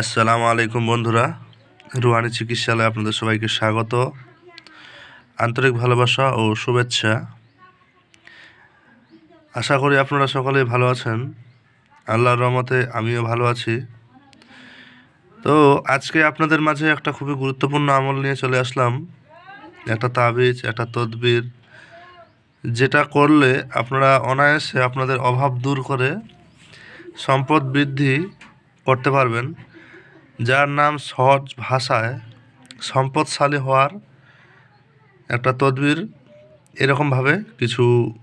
আসসালামু আলাইকুম বন্ধুরা। রুহানি চিকিৎসালয়ে আপনাদের সবাইকে স্বাগত। আন্তরিক ভালোবাসা ও শুভেচ্ছা। আশা করি আপনারা সকলেই ভালো আছেন। আল্লাহর রহমতে আমিও ভালো আছি। তো আজকে আপনাদের মাঝে একটা খুবই গুরুত্বপূর্ণ আমল নিয়ে চলে আসলাম। একটা তাবিজ, একটা তদবির, যেটা করলে আপনারা অনায়াসে আপনাদের অভাব দূর করে সম্পদ বৃদ্ধি করতে পারবেন। যার নাম সহজ ভাষায় সম্পদশালী হওয়ার একটা তদবির এরকমভাবে কিছু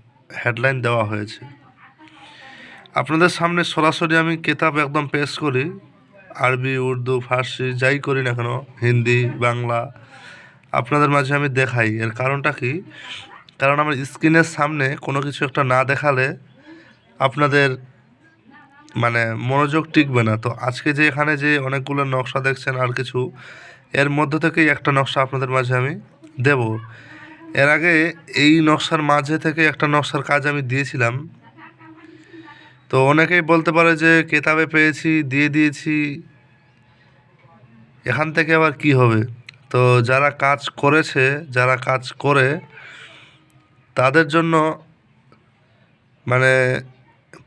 হেডলাইন দেওয়া হয়েছে। আপনাদের সামনে সরাসরি আমি কেতাব একদম পেশ করি। আরবি, উর্দু, ফার্সি, যাই করি না কেন, হিন্দি, বাংলা আপনাদের মাঝে আমি দেখাই। এর কারণটা কি? কারণ আমার স্ক্রিনের সামনে কোনো কিছু একটা না দেখালে আপনাদের মানে মনোযোগ টিকবে না। তো আজকে যে এখানে যে অনেকগুলো নকশা দেখছেন আর কিছু, এর মধ্য থেকেই একটা নকশা আপনাদের মাঝে আমি দেব। এর আগে এই নকশার মাঝে থেকে একটা নকশার কাজ আমি দিয়েছিলাম। তো অনেকেই বলতে পারে যে কেতাবে পেয়েছি, দিয়ে দিয়েছি, এখান থেকে আবার কি হবে? তো যারা কাজ করেছে, যারা কাজ করে, তাদের জন্য মানে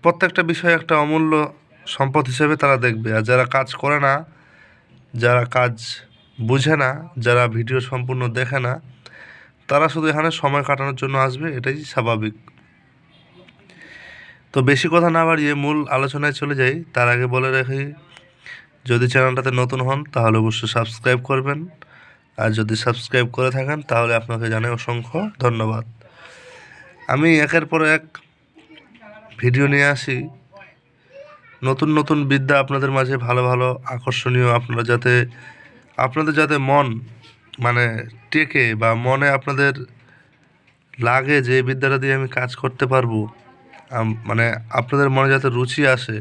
প্রত্যেকটা বিষয় একটা অমূল্য সম্পদ হিসেবে তারা দেখবে। আর যারা কাজ করে না, যারা কাজ বুঝে না, যারা ভিডিও সম্পূর্ণ দেখে না, তারা শুধু এখানে সময় কাটানোর জন্য আসবে, এটাই স্বাভাবিক। তো বেশি কথা না বাড়িয়ে মূল আলোচনায় চলে যাই। তার আগে বলে রাখি, যদি চ্যানেলটাতে নতুন হন, তাহলে অবশ্যই সাবস্ক্রাইব করবেন। আর যদি সাবস্ক্রাইব করে থাকেন, তাহলে আপনাকে জানাই অসংখ্য ধন্যবাদ। আমি একের পর এক ভিডিও নিয়ে আসি। নতুন নতুন বিদ্যা আপনাদের মাঝে ভালো ভালো, আকর্ষণীয় আপনারা যাতে, আপনাদের যাতে মন মানে টেকে বা মনে আপনাদের লাগে যে বিদ্যাটা দিয়ে আমি কাজ করতে পারব মানে আপনাদের মনে যাতে রুচি আসে,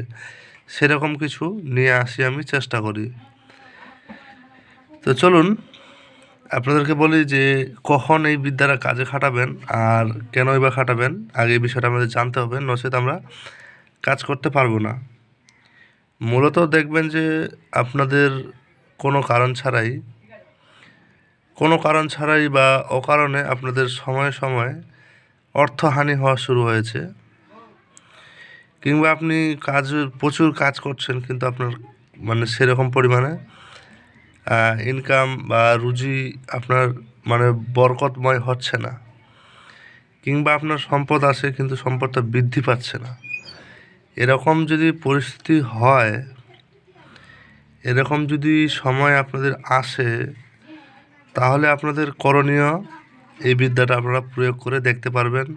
সেরকম কিছু নিয়ে আসি আমি চেষ্টা করি। তো চলুন আপনাদেরকে বলি যে কখন এই বিদ্যাটা কাজে খাটাবেন আর কেনই বা খাটাবেন, আগে এই বিষয়টা আমাদের জানতে হবে, নচেত আমরা কাজ করতে পারব না। মূলত দেখবেন যে আপনাদের কোনো কারণ ছাড়াই, কোনো কারণ ছাড়াই বা অকারণে আপনাদের সময়ে সময়ে অর্থহানি হওয়া শুরু হয়েছে। কিংবা আপনি কাজ, প্রচুর কাজ করছেন কিন্তু আপনার মানে সেরকম পরিমাণে ইনকাম বা রুজি আপনার মানে বরকতময় হচ্ছে না। কিংবা আপনার সম্পদ আছে কিন্তু সম্পদটা বৃদ্ধি পাচ্ছে না। এরকম যদি পরিস্থিতি হয়, এরকম যদি সময় আপনাদের আসে, তাহলে আপনাদের করণীয় এই বিদ্যাটা আপনারা প্রয়োগ করে দেখতে পারবেন।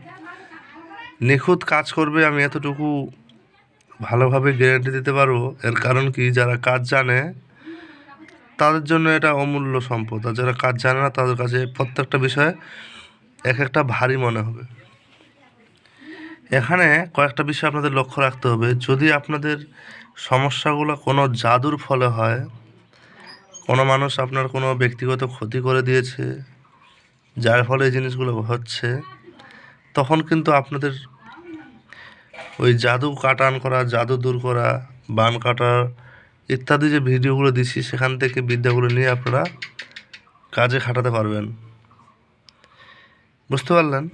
নিখুঁত কাজ করবে আমি এতটুকু ভালোভাবে গ্যারান্টি দিতে পারব। এর কারণ কি? যারা কাজ জানে তাদের জন্য এটা অমূল্য সম্পদ। আর যারা কাজ জানে না তাদের কাছে প্রত্যেকটা বিষয়ে এক একটা ভারী মনে হবে। এখানে কয়েকটা বিষয় আপনাদের লক্ষ্য রাখতে হবে। যদি আপনাদের সমস্যাগুলো কোনো জাদুর ফলে হয়, কোনো মানুষ আপনার কোনো ব্যক্তিগত ক্ষতি করে দিয়েছে, যার ফলে এই জিনিসগুলো হচ্ছে, তখন কিন্তু আপনাদের ওই জাদু কাটান করা, জাদু দূর করা, বান কাটা ইত্যাদি যে ভিডিওগুলো দিচ্ছি, সেখান থেকে বিদ্যাগুলো নিয়ে আপনারা কাজে খাটাতে পারবেন। বুঝতে পারলেন?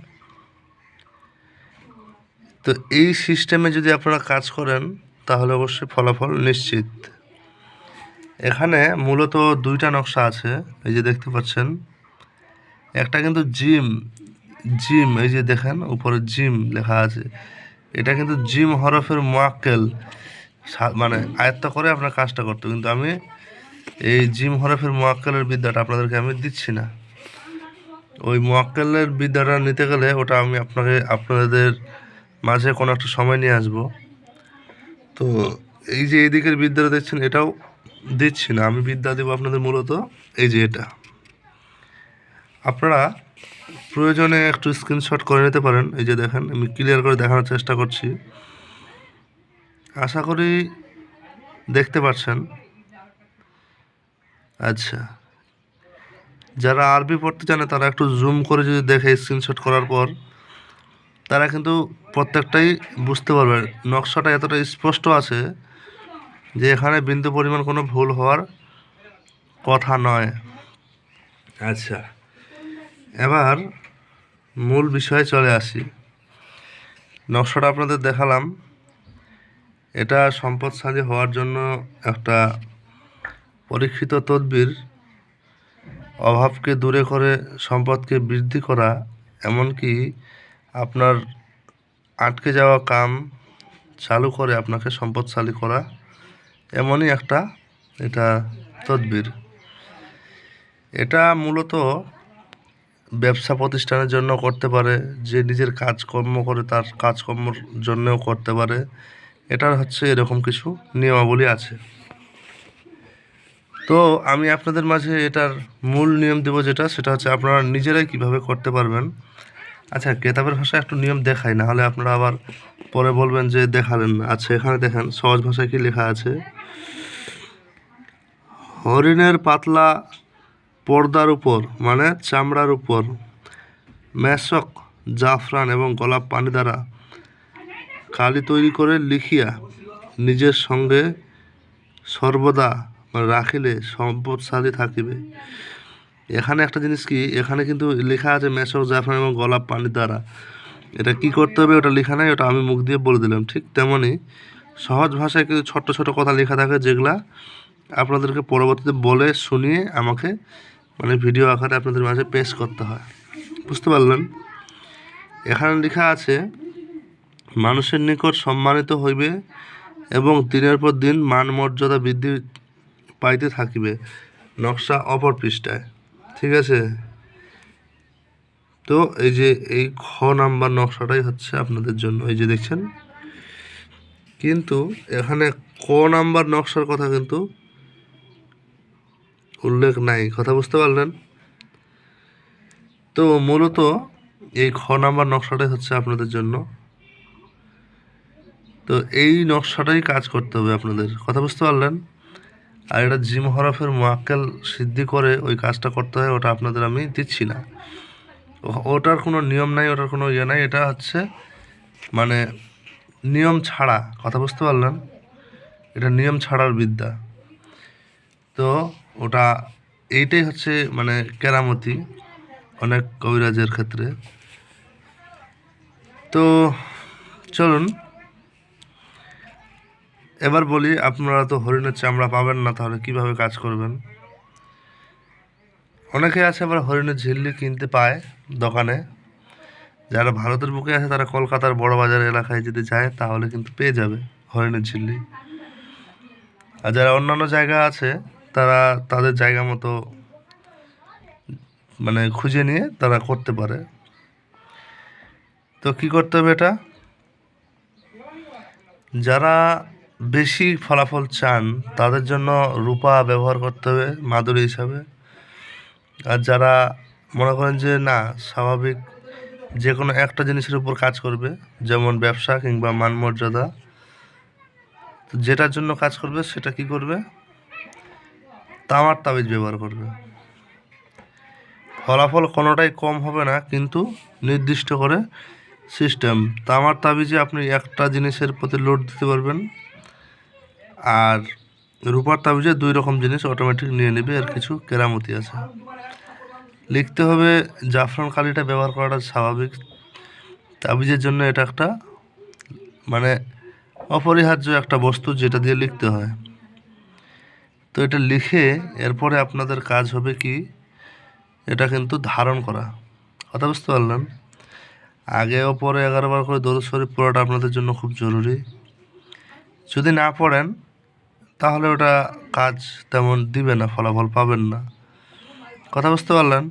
তো এই সিস্টেমে যদি আপনারা কাজ করেন, তাহলে অবশ্যই ফলাফল নিশ্চিত। এখানে মূলত দুইটা নকশা আছে, এই যে দেখতে পাচ্ছেন। একটা কিন্তু জিম জিম, এই যে দেখেন, উপরে জিম লেখা আছে। এটা কিন্তু জিম হরফের মোয়াক্কেল। মানে আয়ত্ত করে আপনার কাজটা করতো কিন্তু আমি এই জিম হরফের মোয়াক্কেলের বিদ্যাটা আপনাদেরকে আমি দিচ্ছি না। ওই মোয়াক্কেলের বিদ্যাটা নিতে গেলে ওটা আমি আপনাকে, আপনাদের মাঝে কোনো একটা সময় নিয়ে আসব। তো এই যে এই দিকের বিদ্যাটা দেখছেন, এটাও দিচ্ছি না। আমি বিদ্যা দেবো আপনাদের মূলত এই যে এটা। আপনারা প্রয়োজনে একটু স্ক্রিনশট করে নিতে পারেন। এই যে দেখেন, আমি ক্লিয়ার করে দেখানোর চেষ্টা করছি। আশা করি দেখতে পাচ্ছেন আচ্ছা। যারা আরবি পড়তে জানে, তারা একটু জুম করে যদি দেখে স্ক্রিনশট করার পর, তারা কিন্তু প্রত্যেকটাই বুঝতে পারবে। নকশাটা এতটা স্পষ্ট আছে যে এখানে বিন্দু পরিমাণ কোনো ভুল হওয়ার কথা নয়। আচ্ছা। এবার মূল বিষয়ে চলে আসি। নকশাটা আপনাদের দেখালাম। এটা সম্পদশালী হওয়ার জন্য একটা পরীক্ষিত তদবির অভাবকে দূরে করে সম্পদকে বৃদ্ধি করা, এমনকি আপনার আটকে যাওয়া কাম চালু করে আপনাকে সম্পদশালী করা, এমনই একটা এটা তদবির। এটা মূলত ব্যবসা প্রতিষ্ঠানের জন্য করতে পারে, যে নিজের কাজকর্ম করে তার কাজকর্মর জন্যও করতে পারে। এটার হচ্ছে এরকম কিছু নিয়মাবলী আছে। তো আমি আপনাদের মাঝে এটার মূল নিয়ম দেবো যেটা, সেটা হচ্ছে আপনারা নিজেরাই কীভাবে করতে পারবেন। আচ্ছা কেতাবের ভাষায় একটু নিয়ম দেখাই, না হলে আপনারা আবার পরে বলবেন যে দেখালেন না। আচ্ছা এখানে দেখেন, সহজ ভাষায় কি লেখা আছে? হরিণের পাতলা পর্দার উপর মানে চামড়ার উপর মেশক জাফরান এবং গোলাপ পানি দ্বারা কালি তৈরি করে লিখিয়া নিজের সঙ্গে সর্বদা রাখিলে সম্পদশালী থাকিবে। এখানে একটা জিনিস কি? এখানে কিন্তু লেখা আছে মেশক জাফরান এবং গোলাপ পানি দ্বারা। এটা কি করতে হবে? ওটা লেখা নাই, ওটা আমি মুখ দিয়ে বলে দিলাম। ঠিক তেমনই সহজ ভাষায় কিন্তু ছোট্ট ছোট কথা লেখা থাকে যেগুলা আপনাদেরকে পরবর্তীতে বলে শুনিয়ে আমাকে মানে ভিডিও আকারে আপনাদের মাঝে পেশ করতে হয়। বুঝতে পারলেন? এখানে লেখা আছে মানুষের নিকট সম্মানিত হইবে এবং দিনের পর দিন মান মর্যাদা বৃদ্ধি পাইতে থাকিবে। নকশা অপর পৃষ্ঠায়। ঠিক আছে? তো এই যে এই খ নাম্বার নকশাটাই হচ্ছে আপনাদের জন্য। এই যে দেখছেন? কিন্তু এখানে ক নাম্বার নকশার কথা কিন্তু উল্লেখ নাই। কথা বুঝতে পারলেন? তো মূলত এই খ নাম্বার নকশাটাই হচ্ছে আপনাদের জন্য। তো এই নকশাটাই কাজ করতে হবে আপনাদের। কথা বুঝতে পারলেন? আর এটা জিম হরফের মোয়াক্কেল সিদ্ধি করে ওই কাজটা করতে হয়, ওটা আপনাদের আমি দিচ্ছি না। ওটার কোনো নিয়ম নাই, ওটার কোনো ইয়ে নাই, এটা হচ্ছে মানে নিয়ম ছাড়া। কথা বুঝতে পারলেন? এটা নিয়ম ছাড়ার বিদ্যা। তো ওটা এইটাই হচ্ছে মানে কেরামতি অনেক কবিরাজের ক্ষেত্রে। তো চলুন। এবার বলি, আপনারা তো হরিণের চামড়া পাবেন না, তাহলে কীভাবে কাজ করবেন? অনেকে আছে আবার হরিণের ঝিল্লি কিনতে পায় দোকানে। যারা ভারতের বুকে আছে, তারা কলকাতার বড় বাজার এলাকায় যদি যায়, তাহলে কিন্তু পেয়ে যাবে হরিণের ঝিল্লি। আর যারা অন্যান্য জায়গা আছে, তারা তাদের জায়গা মতো মানে খুঁজে নিয়ে তারা করতে পারে। তো কি করতে হবে এটা? যারা বেশি ফলাফল চান, তাদের জন্য রূপা ব্যবহার করতে হবে মাদুরি হিসাবে। আর যারা মনে করেন যে না, স্বাভাবিক যে কোনো একটা জিনিসের উপর কাজ করবে, যেমন ব্যবসা কিংবা মান মর্যাদা যেটার জন্য কাজ করবে সেটা কি করবে? তামার তাবিজ ব্যবহার করবে। ফলাফল কোনোটাই কম হবে না, কিন্তু নির্দিষ্ট করে সিস্টেম তামার তাবিজে আপনি একটা জিনিসের প্রতি লোড দিতে পারবেন। আর রূপার তাবিজে দুই রকম জিনিস অটোমেটিক নিয়ে নেবে আর কিছু কেরামতি আছে। লিখতে হবে, জাফরান কালিটা ব্যবহার করাটা স্বাভাবিক। তাবিজের জন্য এটা একটা মানে অপরিহার্য একটা বস্তু যেটা দিয়ে লিখতে হয়। তো এটা লিখে এরপরে আপনাদের কাজ হবে কি, এটা কিন্তু ধারণ করা। কথা বুঝতে পারলেন? আগে ও পরে এগারো বার করে দরুদ শরীফ পড়াটা আপনাদের জন্য খুব জরুরি। যদি না পড়েন তাহলে ওটা কাজ তেমন দিবে না, ফলাফল পাবেন না। কথা বুঝতে পারলেন?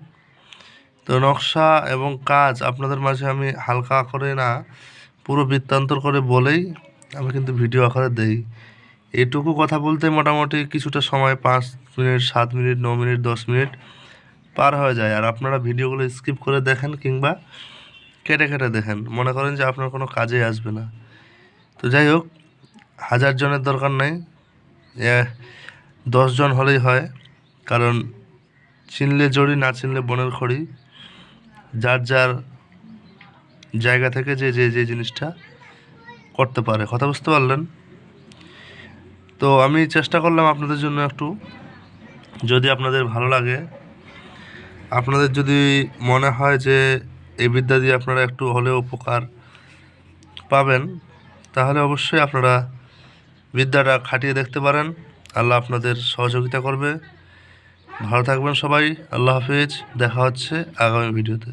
তো নকশা এবং কাজ আপনাদের মাঝে আমি হালকা করে না, পুরো বৃত্তান্তর করে বলেই আমি কিন্তু ভিডিও আকারে দেই। এটুকু কথা বলতে মোটামুটি কিছুটা সময়, পাঁচ মিনিট, সাত মিনিট, ন মিনিট, দশ মিনিট পার হয়ে যায়। আর আপনারা ভিডিওগুলো স্কিপ করে দেখেন কিংবা কেটে কেটে দেখেন। মনে করেন যে আপনার কোনো কাজে আসবে না। তো যাই হোক, হাজার জনের দরকার নেই। দশজন হলেই হয়, কারণ চিনলে জড়ি না চিনলে বনের খড়ি। যার যার জায়গা থেকে যে যে যে জিনিসটা করতে পারে। কথা বুঝতে পারলেন? তো আমি চেষ্টা করলাম আপনাদের জন্য একটু। যদি আপনাদের ভালো লাগে, আপনাদের যদি মনে হয় যে এই বিদ্যা দিয়ে আপনারা একটু হলেও উপকার পাবেন, তাহলে অবশ্যই আপনারা বিদ্যাটা খাটিয়ে দেখতে পারেন। আল্লাহ আপনাদের সহযোগিতা করবে। ভালো থাকবেন সবাই। আল্লাহ হাফিজ। দেখা হচ্ছে আগামী ভিডিওতে।